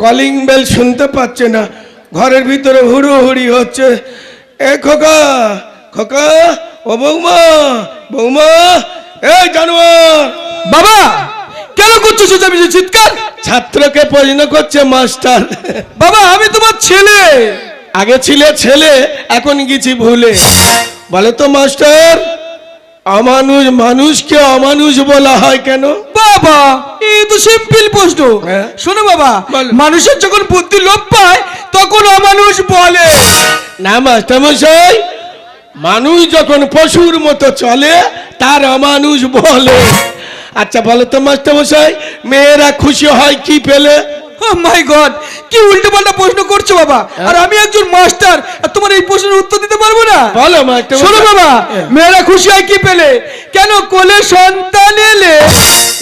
Calling bell শুনতে পাচ্ছে না। ঘরের ভিতরে হুড়ো হুড়ি হচ্ছে। এ খোকা খোকা ও বৌমা বৌমা এই জানোয়ার। বাবা কেন করছ চেঁচামেচি চিৎকার? ছাত্রকে প্রশ্ন করছে মাস্টার। বাবা আমি তোমার ছেলে। আগে ছিলে ছেলে এখন গেছি ভুলে। বলে তো মাস্টার। অমানুষ মানুষকে অমানুষ বলা হয় কেন? বাবা এই তো সিম্পল প্রশ্ন। হ্যাঁ। শোনো বাবা মানুষের যখন বুদ্ধি লোপ পায় তখন অমানুষ বলে। না মাস্টার মশাই মানুষ যখন পশুর মতো চলে তার অমানুষ বলে। আচ্ছা বলো তো মাস্টার মশাই মেয়েরা খুশি হয় কি পেলে? ও মাই গড কি উল্টো পাল্টা প্রশ্ন করছ বাবা? হ্যাঁ। আর আমি একজন মাস্টার আর তোমার এই প্রশ্নের উত্তর দিতে পারব না? বলো শোনো বাবা হ্যাঁ। মেয়েরা খুশি হয় কি পেলে? কেন কোলে সন্তান এলে?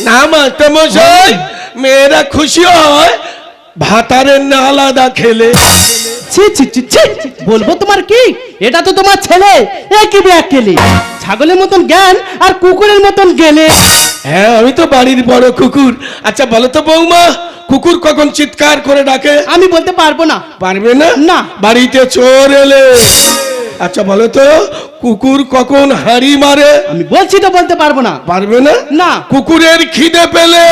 না মাস্টার মশাই মেয়েরা খুশি হয় ভাতারের না আলাদা খেলে। ছি ছি ছি ছি। বলব তোমার কি? এটা তো তোমার ছেলে। একই ব্যাগ কেলে ছাগলের মতন জ্ঞান আর কুকুরের মতন গেলে। হ্যাঁ আমি তো বাড়ির বড় কুকুর। আচ্ছা বলো তো বৌমা কুকুর কখন চিৎকার করে ডাকে? আমি বলতে পারব না। পারবে না? না। বাড়িতে চোর এলে। আচ্ছা বলো তো কুকুর কখন হাড়ি মারে? আমি বলছি তো বলতে পারব না। পারবে না? না। কুকুরের খিদে পেলে।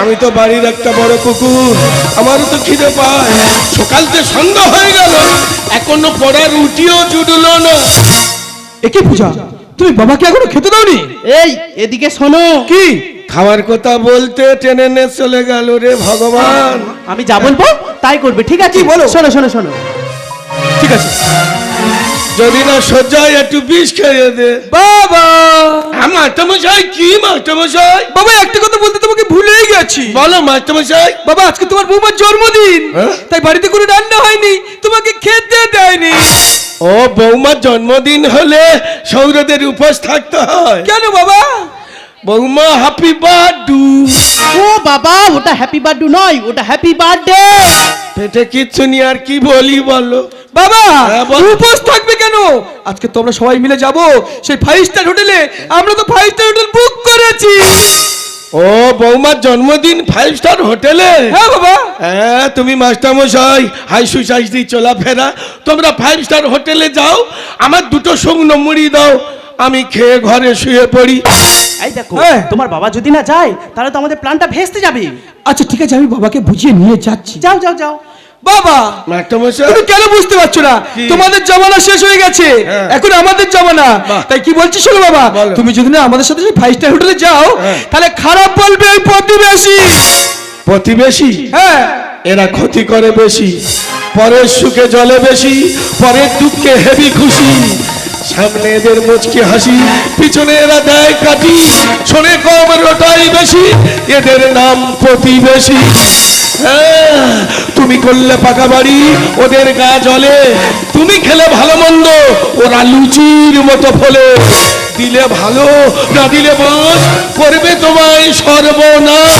আমি তো বাড়ির একটা বড় কুকুর। আমারও তো খিদে পায়। সকালতে সন্ধ্যা হয়ে গেল এখনও পড়ার রুটিও জুটলো না। একে পূজা? তুমি বাবাকে এখনও খেতে দাওনি? এই এদিকে শোনো। কি? খাওয়ার কথা বলতে টেনে নে চলে গেল রে ভগবান। আমি যা বলব তাই করবে ঠিক আছে? বলো? শোনো শোনো শোনো। ঠিক আছে। যদি না সজ্জায় একটু বিষ খেয়ে দে। বাবা! মাস্টারমশাই কি মাস্টারমশাই? বাবা একটা কথা বলতে তোমাকে ভুলেই গেছি। বলো মাস্টারমশাই। বাবা আজকে তোমার বৌমার জন্মদিন। হ্যাঁ? তাই বাড়িতে কোনো রান্না হয়নি তোমাকে খেতে দেয়নি। ও বৌমার জন্মদিন হলে সৌরদের উপোস থাকতে হয়। কেন বাবা? বৌমা হ্যাপি বার্থডু ও বাবা ওটা হ্যাপি বার্থডে নয় ওটা হ্যাপি বার্থডে পেটে কিচ্ছু নিয়ে আর কি বলি বলো? বাবা হ্যাঁ। উপোস থাকবে কেন? আজকে তোমরা সবাই মিলে যাব। সেই ফাইভ স্টার হোটেলে আমরা তো ফাইভ স্টার হোটেল বুক করেছি। ও বৌমার জন্মদিন ফাইভ স্টার হোটেলে? হ্যাঁ বাবা। হ্যাঁ তুমি মাস্টারমশাই হাই সুসাইজ দিয়ে চলাফেরা তোমরা ফাইভ স্টার হোটেলে যাও আমার দুটো শুকনো মুড়ি দাও আমি খেয়ে ঘরে শুয়ে পড়ি। এই দেখো হ্যাঁ। তোমার বাবা যদি না যায় তাহলে তো আমাদের প্ল্যানটা ভেস্তে যাবে। আচ্ছা ঠিক আছে আমি বাবাকে বুঝিয়ে নিয়ে যাচ্ছি। যাও যাও যাও। বাবা তুমি কেন বুঝতে পারছ না? তোমাদের জমানা শেষ হয়ে গেছে। হ্যাঁ। এখন আমাদের জমানা। তাই কি বলছি শোনো বাবা? তুমি যদি না আমাদের সাথে ফাইভ স্টার হোটেলে যাও হ্যাঁ। তাহলে খারাপ বলবে এই প্রতিবেশী। প্রতিবেশী? হ্যাঁ। এরা ক্ষতি করে বেশি পরের সুখে জলে বেশি পরের দুঃখে হেবি খুশি। সামনে এদের মুচকি হাসি পিছনে এরা দেয় কাটি শোনে কম রোটাই বেশি এদের নাম প্রতিবেশী। তুমি করলে পাকা বাড়ি, ওদের গা জলে তুমি খেলে ভালো মন্দ, ওরা লুচির মতো ফলে। দিলে ভালো, না দিলে বস, করবে তোমায় সর্বনাশ।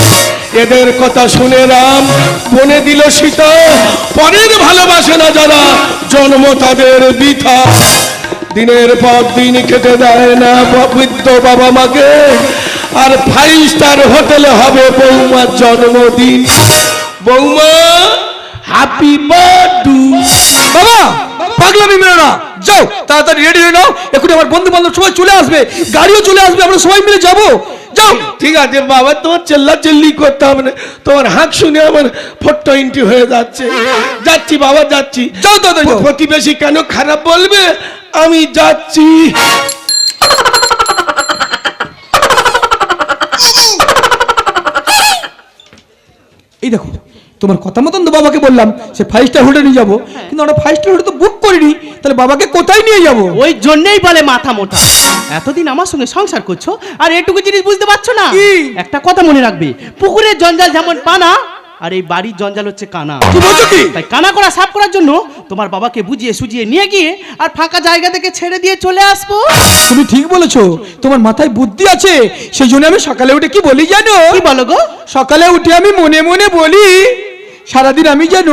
এদের কথা শুনে রাম, বনে দিল সীতা। পরের ভালোবাসে না যারা, জন্ম তাদের বৃথা। দিনের পর দিন খেতে দেয় না বৃদ্ধ বাবা মাকে। আর ফাইভ স্টার হোটেলে হবে বৌমার জন্মদিন। বৌমা হ্যাপি বার্থডে বাবা পাগলামি মেরো না। যাও তাড়াতাড়ি রেডি হয়ে নাও। এখন আমার বন্ধু বান্ধব সবাই চলে আসবে। গাড়িও চলে আসবে আমরা সবাই মিলে যাব। যাও। ঠিক আছে বাবা তোমার চেল্লা চেল্লি করতে হবে না। তোমার হাঁক শুনে আমার ফটো ইন্টি হয়ে যাচ্ছে। যাচ্ছি বাবা যাচ্ছি। যাও দাদা প্রতিবেশী কেন খারাপ বলবে? আমি যাচ্ছি। এই দেখো তোমার কথা মতন তো বাবাকে বললাম সে ফাইভ স্টার হোটেল নিয়ে যাব। কিন্তু আমরা ফাইভ স্টার হোটেল তো বুক করিনি তাহলে বাবাকে কোথায় নিয়ে যাব? ওই জন্যই বলে মাথা মোটা। এতদিন আমার সঙ্গে সংসার করছ আর এটুকু জিনিস বুঝতে পারছ না? একটা কথা মনে রাখবে পুকুরের জঞ্জাল যেমন পানা আর এই বাড়ির জঞ্জাল হচ্ছে কানা। তাই কানা করা সাফ করার জন্য তোমার বাবাকে বুঝিয়ে সুজিয়ে নিয়ে গিয়ে আর ফাঁকা জায়গা থেকে ছেড়ে দিয়ে চলে আসব। তুমি ঠিক বলেছ তোমার মাথায় বুদ্ধি আছে সেই জন্য আমি সকালে উঠে কি বলি জানো? কি বলো গো? সকালে উঠে আমি মনে মনে বলি সারাদিন আমি যেন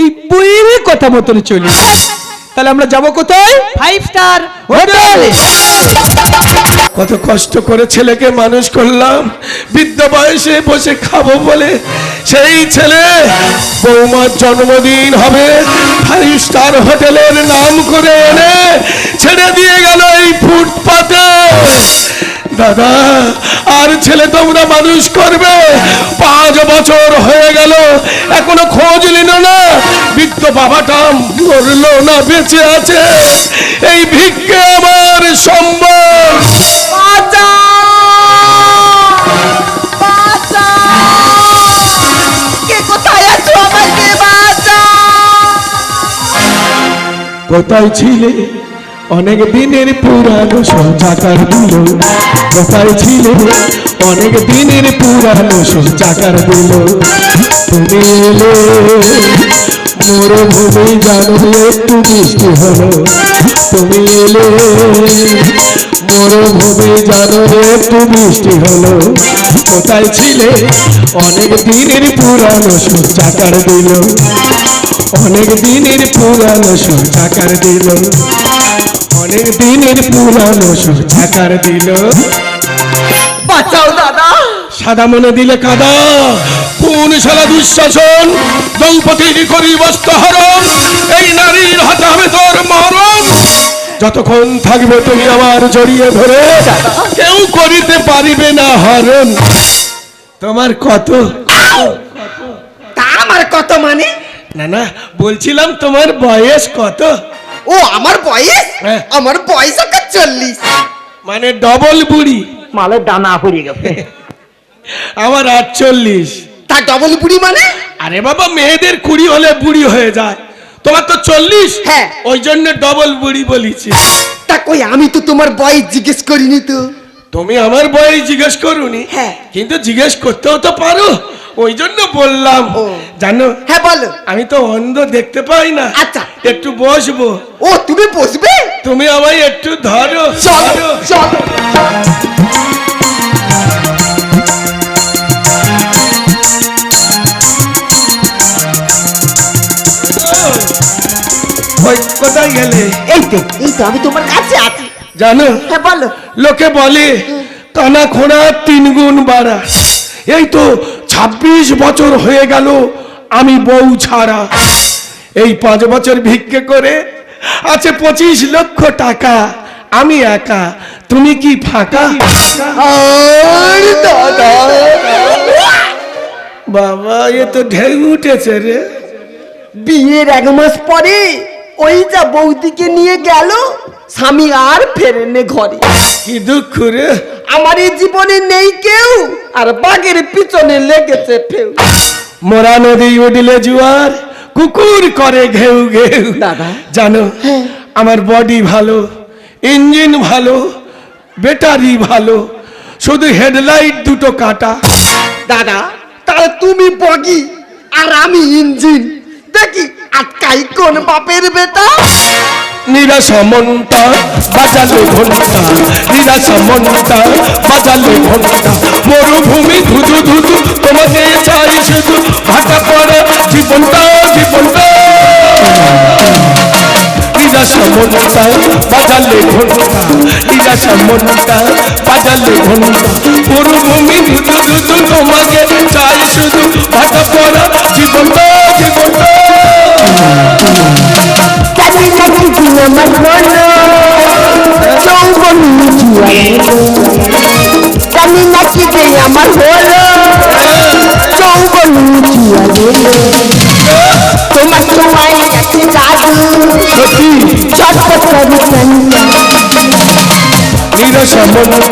এই বইয়ের কথা মতন চলি। তাহলে আমরা যাব কোথায়? ফাইভ স্টার হোটেল কত কষ্ট করে ছেলেকে মানুষ করলাম বৃদ্ধ বয়সে বসে খাব বলে সেই ছেলে বৌমার জন্মদিন হবে। ফাইভ স্টার হোটেলের নাম করে এনে ছেড়ে দিয়ে গেল এই ফুটপাতে। দাদা, আর ছেলে তোমরা মানুষ করবে? পাঁচ বছর হয়ে গেল, এখনও খোঁজ নিল না। বৃদ্ধ বাবাটা মরলো না, বেঁচে আছে। এই ভিক্ষে আমার কে কোথায় ছিলে? অনেক দিনের পুরানো চাকার দিল কোথায় ছিলে? অনেক দিনের পুরানো চাকার দিল তুমি মোর ভূমি জানো একটু বৃষ্টি হলো? তুমি এলে। মোর ভূমি জানো একটু বৃষ্টি হলো? কোথায় ছিলে? অনেক দিনের পুরানো চাকার দিল। অনেক দিনের পুরানো সুর চাকার দিল। অনেক দিনের পুরানো সুর চাকার দিল। বাঁচাও দাদা। সাদা মনে দিলে কাদা। কোন সালা দুঃশাসন দ্রৌপদীর করি বস্ত হরণ? এই নারীর হাতে হবে তোর মরণ। যতক্ষণ থাকবে তুমি আমার জড়িয়ে ধরে কেউ করিতে পারিবে না হরণ। তোমার কত? তা আমার কত মানে? না না বলছিলাম তোমার বয়স কত? ও আমার বয়স? হ্যাঁ। আমার বয়স একটা চল্লিশ। মানে ডবল বুড়ি। মালের ডানা হয়ে গেছে। আমার আটচল্লিশ। তা ডবল বুড়ি মানে? আরে বাবা মেয়েদের কুড়ি হলে বুড়ি হয়ে যায়। তোমার তো চল্লিশ? হ্যাঁ। ওই জন্য ডবল বুড়ি বলেছি। তা কই আমি তো তোমার বয়স জিজ্ঞেস করিনি তো। তুমি আমার বয়স জিজ্ঞেস করুনি। হ্যাঁ। কিন্তু জিজ্ঞেস করতেও তো পারো। ওই জন্য বললাম। ও। জানো? হ্যাঁ বলো। আমি তো অন্ধ দেখতে পাই না। আচ্ছা। একটু বসবো। ও তুমি বসবে? তুমি আমায় একটু ধরো। চলো। চলো। ওই কোথায় গেলে এই তো এই তো আমি তোমার কাছে আছি। জানো হ্যাঁ বলো। লোকে বলে কানা খোঁড়া তিন গুণ বাড়া। এই তো ছাব্বিশ বছর হয়ে গেল আমি বউ ছাড়া। এই পাঁচ বছর ভিক্ষে করে আছে পঁচিশ লক্ষ টাকা আমি একা। তুমি কি ফাঁকা? আর দাদা। বাবা এ তো ঢেউ উঠেছে রে। বিয়ের এক মাস পরে ওই যা বৌদিকে নিয়ে গেল স্বামী আর ফেরেনে ঘরে। কি দুঃখ রে। আমার এই জীবনে নেই কেউ আর বাঘের পিছনে লেগেছে ফেউ। মোরা নদী উঠলে জুয়ার কুকুর করে ঘেউ ঘেউ। দাদা। জানো আমার বডি ভালো ইঞ্জিন ভালো ব্যাটারি ভালো শুধু হেডলাইট দুটো কাটা। দাদা তাহলে তুমি বগি আর আমি ইঞ্জিন। দেখি আটকাই কোন বাপের বেটা? নিরাশা মনটা বাজালে ঘণ্টা। নিরাশা মনটা বাজালে ঘণ্টা। মরুভূমি ধুধু ধুধু, তোমাকে চাই শুধু। ভাটা পড়ে, জীবনটা জীবনটা। নিরাশা মনটা বাজালে ঘণ্টা। নিরাশা মনটা বাজালে ঘণ্টা। মরুভূমি ধুধু ধুধু, তোমাকে চাই শুধু। ভাটা পড়া, জীবনটা জীবনটা। জানি না কিছু আমার হলো যৌবন জুয়ারে জানি না কি যে আমার হলো যৌবন জুয়ারে তোমার তোমায় গেছে জাদু ছটপট করে মনটা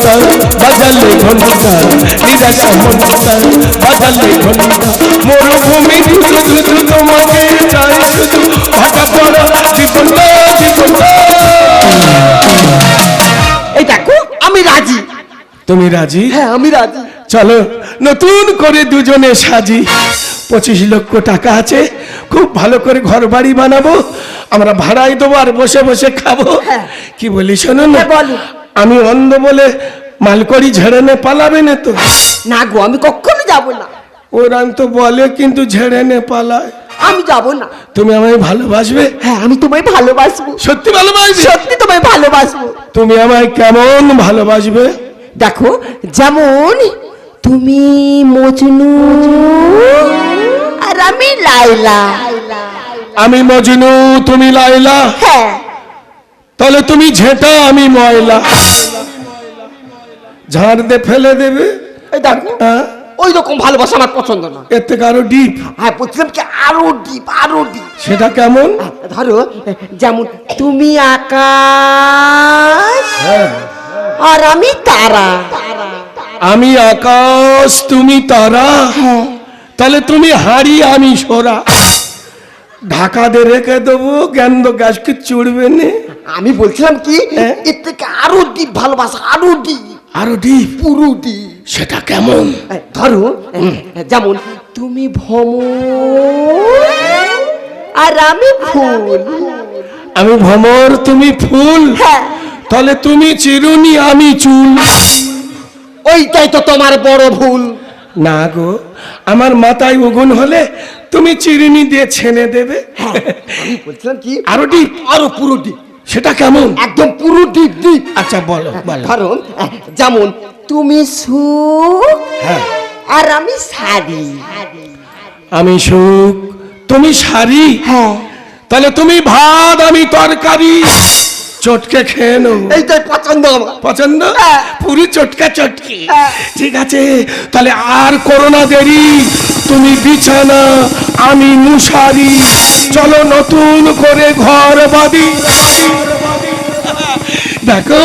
বাজালে ঘণ্টা নিরাশা মনটা বাজালে ঘণ্টা মরুভূমি শুধু তোমাকে চাই শুধু পড়া জীবনটা জীবনটা। এই দেখো আমি রাজি। তুমি রাজি? হ্যাঁ আমি রাজি। চলো নতুন করে দুজনে সাজি। পঁচিশ লক্ষ টাকা আছে খুব ভালো করে ঘর বাড়ি বানাবো। আমরা ভাড়াই দেবো আর বসে বসে খাব। হ্যাঁ। কি বলি শোনো না। আমি অন্ধ বলে মালকড়ি ঝেড়ে নে পালাবে না তো। না গো আমি কখনো যাব না। ওরাম তো বলে কিন্তু ঝেড়ে নে পালায়। আমি যাব না। তুমি আমায় ভালোবাসবে? হ্যাঁ আমি তোমায় ভালোবাসবো। সত্যি ভালোবাসবে? সত্যি তোমায় ভালোবাসবো। তুমি আমায় কেমন ভালোবাসবে? দেখো যেমন তুমি মজনু আর আমি লাইলা আমি মজনু তুমি লাইলা হ্যাঁ। তাহলে তুমি ঝেঁটা আমি ময়লা। ঝাড় দে ফেলে দেবে। এই দেখো হ্যাঁ? ওই রকম ভালোবাসা আমার পছন্দ না। এর থেকে আরও ডিপ হ্যাঁ বলছিলাম কি? আরও ডিপ আরও ডিপ সেটা কেমন? ধরো যেমন তুমি আকাশ হ্যাঁ। আর আমি তারা। আমি আকাশ তুমি তারা। তাহলে তুমি হাড়ি আমি সোরা। ঢাকা দিয়ে রেখে দেবো গেন্দ গাছকে চুড়বে নে? আমি বলছিলাম কি হ্যাঁ? এর থেকে আরও ডিপ ভালোবাসা আরও ডিপ আরও ডিপ পুরো ডিপ সেটা কেমন? ধরো যেমন তুমি ভ্রমর আর আমি ফুল। আমি ভ্রমর তুমি ফুল? হ্যাঁ। তাহলে তুমি চিরুনি আমি চুল। ওইটাই তো তোমার বড় ভুল। না গো আমার মাথায় উগুন হলে তুমি চিরুনি দিয়ে ছেনে দেবে। বলছিলাম কি আরও ডিপ আরও পুরো ডিপ সেটা কেমন? একদম পুরো ডিপ ডিপ। আচ্ছা বলো ধরো যেমন তুমি সুখ হ্যাঁ। আর আমি শাড়ি। আমি সুখ তুমি শাড়ি? হ্যাঁ। তাহলে তুমি ভাত আমি তরকারি। চটকে খেয়ে নেব এইটাই পছন্দ পছন্দ? পুরি চটকা চটকি। ঠিক আছে তাহলে আর করোনা দেরি। তুমি বিছানা আমি মুশারি। চলো নতুন করে ঘর বাঁধি। দেখো,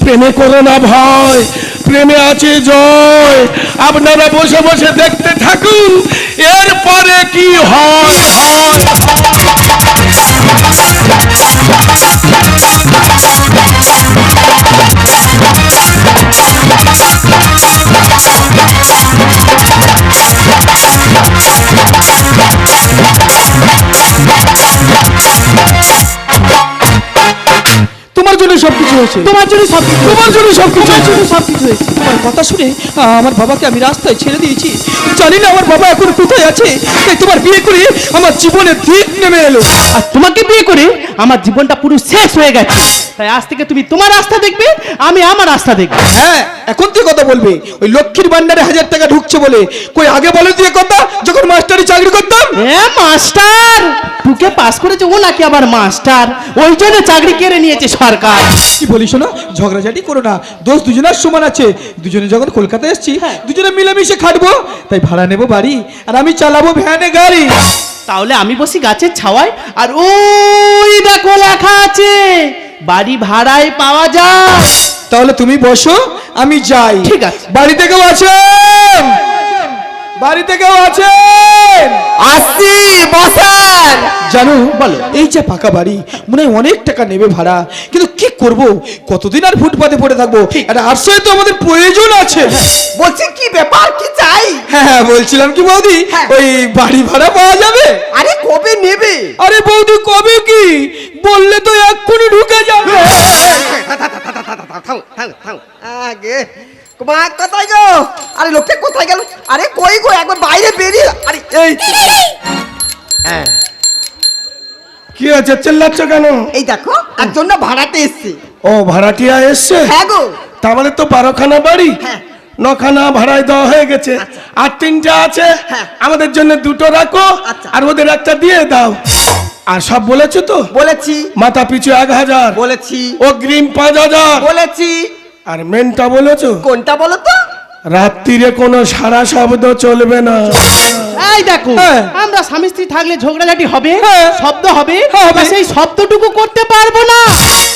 প্রেমে করো না ভয়, প্রেমে আছে জয়। আপনারা বসে বসে দেখতে থাকুন, এরপরে কি হয় হয় তোমার জন্য সবকিছু হয়েছে। তোমার জন্য সব কিছু তোমার জন্য সবকিছু তোমার হয়েছে। জন্য সব কিছু হয়েছে। তোমার কথা শুনে আমার বাবাকে আমি রাস্তায় ছেড়ে দিয়েছি। জানি না আমার বাবা এখন কোথায় আছে। তাই তোমার বিয়ে করে আমার জীবনে দিক নেমে এলো। আর তোমাকে বিয়ে করে আমার জীবনটা পুরো শেষ হয়ে গেছে। তাই আজ থেকে তুমি তোমার রাস্তা দেখবে আমি আমার রাস্তা দেখব। হ্যাঁ এখন তুই কথা বলবে। ওই লক্ষ্মীর ভান্ডারে হাজার টাকা ঢুকছে বলে। কই আগে বলে দিয়ে কথা? যখন মাস্টারি চাকরি করতাম? এ মাস্টার টুকে পাস করেছে ও নাকি আবার মাস্টার ওই জন্য চাকরি কেড়ে নিয়েছে সরকার। কি বলি শোনো? ঝগড়াঝাটি করো না। দোষ দুজনের সমান আছে। দুজনে যখন কলকাতায় এসেছি হ্যাঁ। দুজনে মিলেমিশে খাটবো। তাই ভাড়া নেব বাড়ি আর আমি চালাবো ভ্যানে গাড়ি। তাহলে আমি বসি গাছের ছাওয়ায় আর ওই দেখো লেখা আছে বাড়ি ভাড়ায় পাওয়া যায়। তাহলে তুমি বসো আমি যাই। ঠিক আছে। বাড়িতে কেউ আছেন বাড়িতে কেউ আছেন আসছি বসান জানো বলো এই যে পাকা বাড়ি মনে হয় অনেক টাকা নেবে ভাড়া কিন্তু কি করব কতদিন আর ফুটপাতে পড়ে থাকব একটা আশ্রয় তো আমাদের প্রয়োজন আছে বলছি কি ব্যাপার কি চাই হ্যাঁ হ্যাঁ বলছিলাম কি বৌদি হ্যাঁ। ওই বাড়ি ভাড়া পাওয়া যাবে আরে কবে নেবে আরে বৌদি কবে কি বললে তো এক্ষুনি ঢুকে যাবে থাম থাম থাম আগে মা কোথায় গো? আরে লোকটা কোথায় গেল? আরে কই গো? একবার বাইরে বেরিয়ে আরে এই। হ্যাঁ। কি আছে চেল্লাচ্ছ কেন? এই দেখো একজন না ভাড়াতে এসছে। ও ভাড়াটিয়া এসছে? হ্যাঁ গো। তাহলে তো বারোখানা বাড়ি? হ্যাঁ। নখানা ভাড়ায় দেওয়া হয়ে গেছে। আর তিনটা আছে? হ্যাঁ। আমাদের জন্য দুটো রাখো আচ্ছা। আর ওদের একটা দিয়ে দাও। আর সব বলেছ তো? বলেছি। মাথা পিছু এক হাজার। বলেছি। অগ্রিম পাঁচ হাজার। বলেছি। আর মেনটা বলেছ? কোনটা বলো তো রাত্রিরে কোনো সারা শব্দ চলবে না। এই দেখো হ্যাঁ। আমরা স্বামী স্ত্রী থাকলে ঝগড়াঝাটি হবে হ্যাঁ। শব্দ হবে হ্যাঁ, সেই শব্দটুকু করতে পারব না।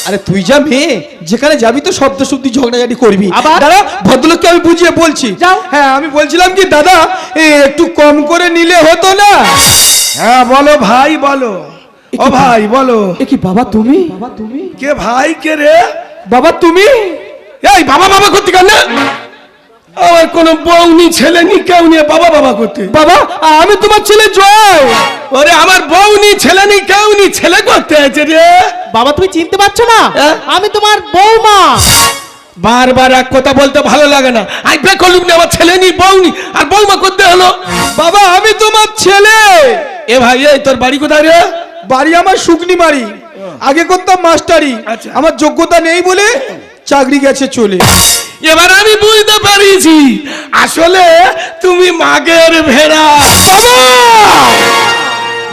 আরে তুই যা মেয়ে যেখানে যাবি তো শব্দ শুদ্ধি ঝগড়াঝাটি করবি। আবার? দাদা ভদ্রলোককে আমি বুঝিয়ে বলছি। হ্যাঁ আমি বলছিলাম কি দাদা এ, একটু কম করে নিলে হতো না? হ্যাঁ বলো ভাই বলো। ও ভাই? বলো। এ কি বাবা তুমি বাবা তুমি? কে ভাই কে রে? বাবা তুমি? এই বাবা বাবা করতে কেন? আমার কোনো বউনি ছেলে নি কেউ নিয়ে বাবা বাবা করতে। বাবা আমি তোমার ছেলে জয়। ওরে আমার বউনি ছেলে নি কেউ নি ছেলে করতে আছে রে। বাবা তুমি চিনতে পারছ না? হ্যাঁ? আমি তোমার বৌমা বারবার এক কথা বলতে ভালো লাগে না। আই বে করলুম না আমার ছেলে নি বউনি আর বউমা করতে হলো। বাবা আমি তোমার ছেলে। এ ভাই এই তোর বাড়ি কোথায় রে? বাড়ি আমার শুকনি বাড়ি আগে করতাম মাস্টারি। আচ্ছা। আমার যোগ্যতা নেই বলে চাকরি গেছে, চলে এবার আমি বুঝতে পারিছি, আসলে তুমি মাগের ভেড়া।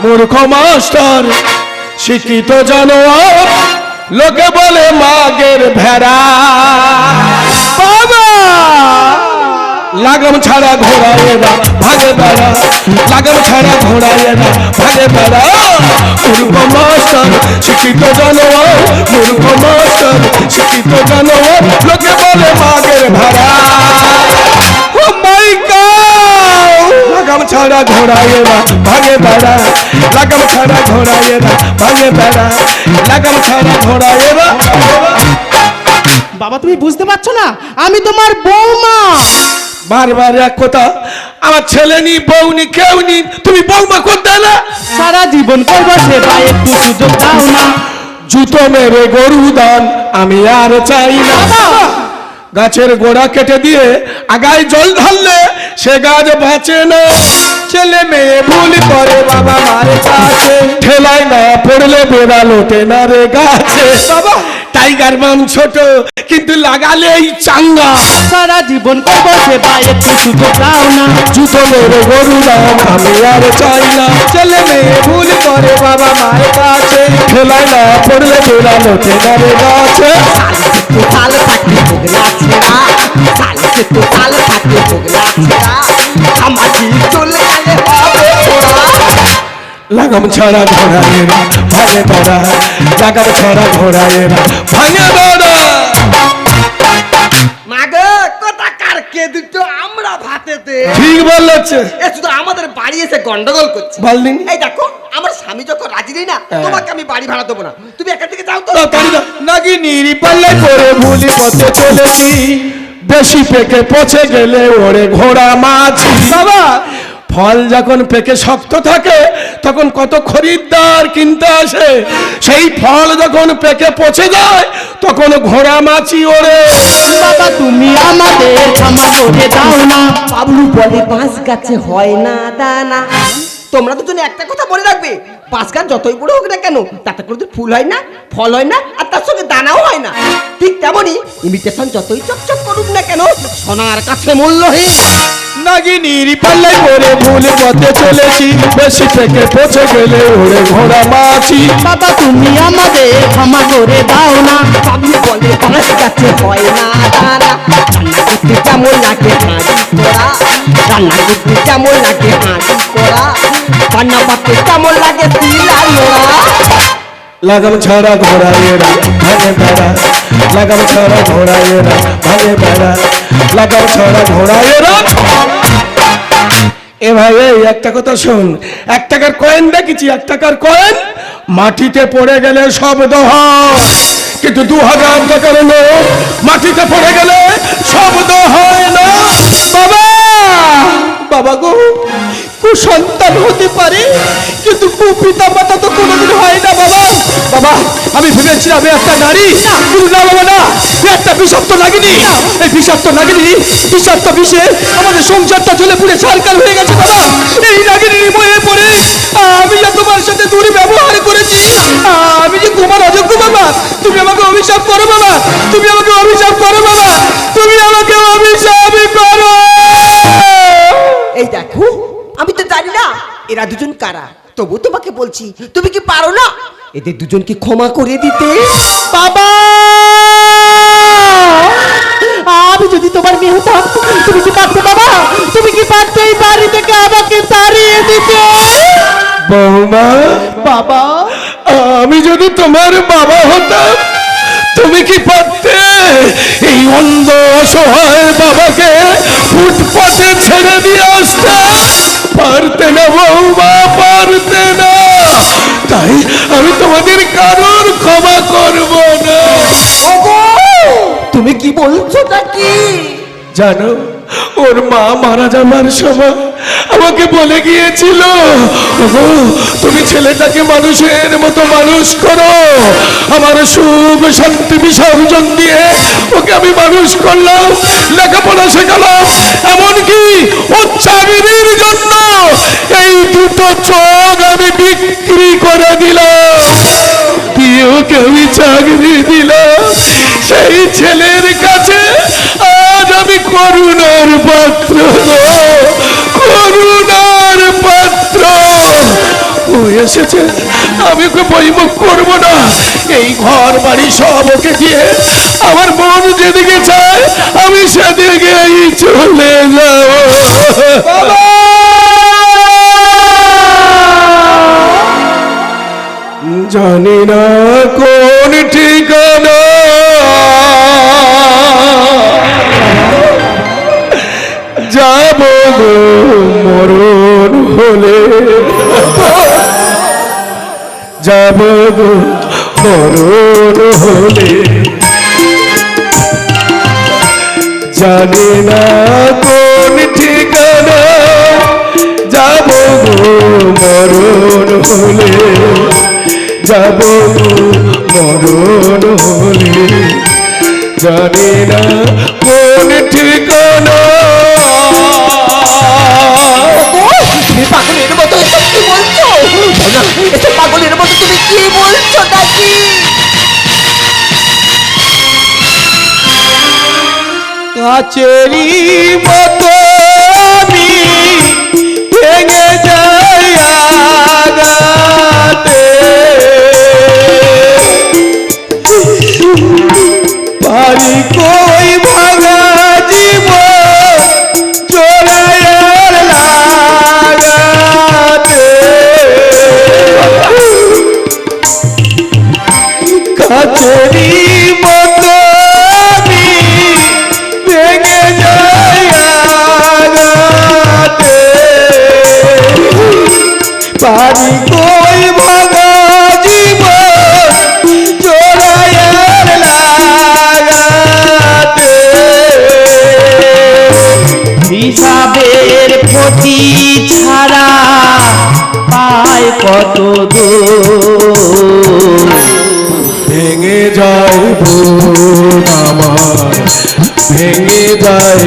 মূর্খ মাস্টার শিক্ষিত জানোয়ার লোকে বলে মাগের ভেড়া। বাবা! লাগাম ছাড়া ঘোড়ায় না। ভাগে বেড়া লাগাম ছাড়া ঘোড়ায় না ভাগে বেড়া মূর্খ মাস্টার, শিক্ষিত জানোয়ার, মূর্খ মাস্টার, শিক্ষিত জানোয়ার, লোকে বলে মাগের ভেড়া। লাগাম ঘোড়ায় না ভাগে বেড়া লাগাম ছাড়া ঘোড়ায় না ভাগে বেড়া লাগাম ছাড়া ঘোড়ায় না। বাবা, তুমি বুঝতে পারছ না? আমি তোমার বৌমা। বারবার এক কথা আমার ছেলে নি বউ নি কেউ নি তুমি বউমা করতে না? সারা জীবন করব সেবা একটু সুযোগ দাও না। জুতো মেরে গরু দান আমি আর চাই না। গাছের গোড়া কেটে দিয়ে আগায় জল ঢাললে সে গাছ বাঁচে না। ছেলে মেয়ে ভুল করে বাবা মারে কাছে। ঠেলায় না পড়লে বেড়াল ওঠে না রে গাছে। বাবা! টাইগার মাম ছোট কিন্তু লাগালেই চাঙ্গা। সারা জীবন করব সেবা একটু সুযোগ দাও না? জুতো মেরে গরু আমি আর চাই না। ছেলে মেয়ে ভুল করে বাবা মায়ের কাছে। ঠেলায় না পড়লে বেড়াল ওঠে না রে গাছে তো তাল ছেড়া তো তাল ছেড়া চলে ছোড়া লাগাম ছাড়া ঘোড়ায় না ভাঙে বেড়া লাগাম ছাড়া ঘোড়ায় না ভাঙে বেড়া মাগে কথা কার কে দুটো আমরা ভাতেতে? ঠিক বলেছে। এ শুধু আমাদের বাড়ি এসে গন্ডগোল করছে। বলদিন এই দেখো আমার স্বামী যখন রাজি নেই না হ্যাঁ। তোমাকে আমি বাড়ি ভাড়া দেবো না। তুমি এখান থেকে যাও তো। নাকি নিরি পাল্লে করে ভুলি পথে চলেছি। বেশি পেকে পচে গেলে ওরে ঘোড়া মাছ বাবা ফল যখন পেকে শক্ত থাকে তখন কত খরিদ্দার কিনতে আসে। সেই ফল যখন পেকে পচে যায় তখন ঘোড়া মাছি ওরে বাবা তুমি আমাদের ক্ষমা করে দাও না। বাবলু বলে বাঁশ গাছে হয় না দানা। তোমরা দুজনে একটা কথা মনে রাখবে। পাঁচ গাছ যতই বড় হোক না কেন তাতে কোনোদিন ফুল হয় না ফল হয় না আর তার সঙ্গে দানাও হয় না। ঠিক তেমনই ইমিটেশন যতই চকচক করুক না কেন সোনার কাছে মূল্যহীন। নাকি নিরি পাল্লে করে ভুল পথে চলেছি। বেশি পেকে পচে গেলে ওরে ঘোড়া মাছি। বাবা তুমি আমাদের ক্ষমা করে দাও না। বাবলু বলে বাঁশ গাছে হয় না দানা রান্না করতে কেমন লাগে হাঁড়ি করা রান্না করতে কেমন লাগে হাঁড়ি করা রান্না পাতে কেমন লাগে শিলা নোড়া লাগাম ছাড়া ঘোড়ায়েরা ভাগে বেড়া। লাগাম ছাড়া ঘোড়ায়েরা ভাগে বেড়া। লাগাম ছাড়া ঘোড়ায়েরা এ ভাই এই একটা কথা শোন, এক টাকার কয়েন দেখেছি, এক টাকার কয়েন মাটিতে পড়ে গেলে শব্দ হয় কিন্তু দু হাজার টাকার নোট মাটিতে পড়ে গেলে শব্দ হয় না বাবা বাবা গো কুসন্তান হতে পারে, কিন্তু কুপিতা মাতা তো কোনোদিন হয় না, বাবা। বাবা, আমি ভেবেছিলাম এ একটা নারী, কিন্তু না, বাবা, না। একটা বিষাক্ত লাগেনি এই বিষাক্ত লাগেনি বিষাক্ত বিষে আমাদের সংসারটা জ্বলে পুড়ে সারকার হয়ে গেছে, বাবা। এই লাগেনি মনে পড়ে, আমি যে তোমার সাথে দূরে ব্যবহার করেছি, আমি যে তোমার অযোগ্য, বাবা। তুমি আমাকে অভিশাপ করো, বাবা। তুমি আমাকে অভিশাপ করো, বাবা। তুমি আমাকে অভিশাপ করো। এই দেখো আমি এরা দুজন কারা? তবু তোমাকে বলছি তুমি কি পারো না? এদের দুজনকে ক্ষমা করে দিতে। বাবা! আমি যদি তোমার মেয়ে হতাম তুমি কি পারতে বাবা? তুমি কি পারতে এই বাড়ি থেকে আমাকে তাড়িয়ে দিতে? বৌমা বাবা! আমি যদি তোমার বাবা হতাম তুমি কি পারতে? এই অন্ধ অসহায় বাবাকে ফুটপাতে ছেড়ে দিয়ে আসতে। জানো, ওর মা মারা যাবার সময় আমাকে বলে গিয়েছিল তুমি ছেলেটাকে মানুষের মতো মানুষ করো। আমার সুখ শান্তি বিসর্জন দিয়ে ওকে আমি মানুষ করলাম, লেখাপড়া শেখালাম। এমনকি উচ্চারণের জন্য এই দুটো চোখ আমি বিক্রি করে দিলাম। দিয়েও কেউ চাকরি দিলাম সেই ছেলের কাছে আমি করুণার পাত্র করুণার পাত্র। ও এসেছে আমি ওকে বইমুখ করব না। এই ঘর বাড়ি সব ওকে দিয়ে আমার মন যেদিকে চায় আমি সেদিকেই চলে যাব। জানি না কোন মরণ হলে যাব গো, মরণ হলে। জানি না কোন ঠিকানা, যাব গো, মরণ হলে। যাব গো, মরণ হলে। জানি না কোন ঠিকানা এসব পাগলের মতো তুমি কি বলছো নাকি কাচেরি মতো আমি ভেঙে যাই আগাতে পারি কত ভেঙে যায় আমার, ভেঙে যায়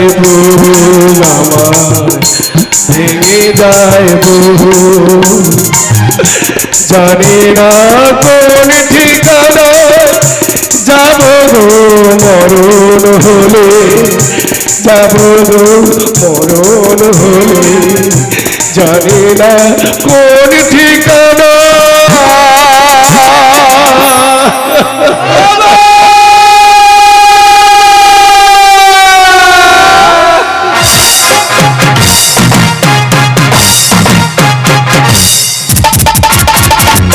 আমার, ভেঙে যায় বোন জানি না কোন ঠিকানা যাব মরণ হলে যাব মরণ হলে জানি না কোন ঠিকানা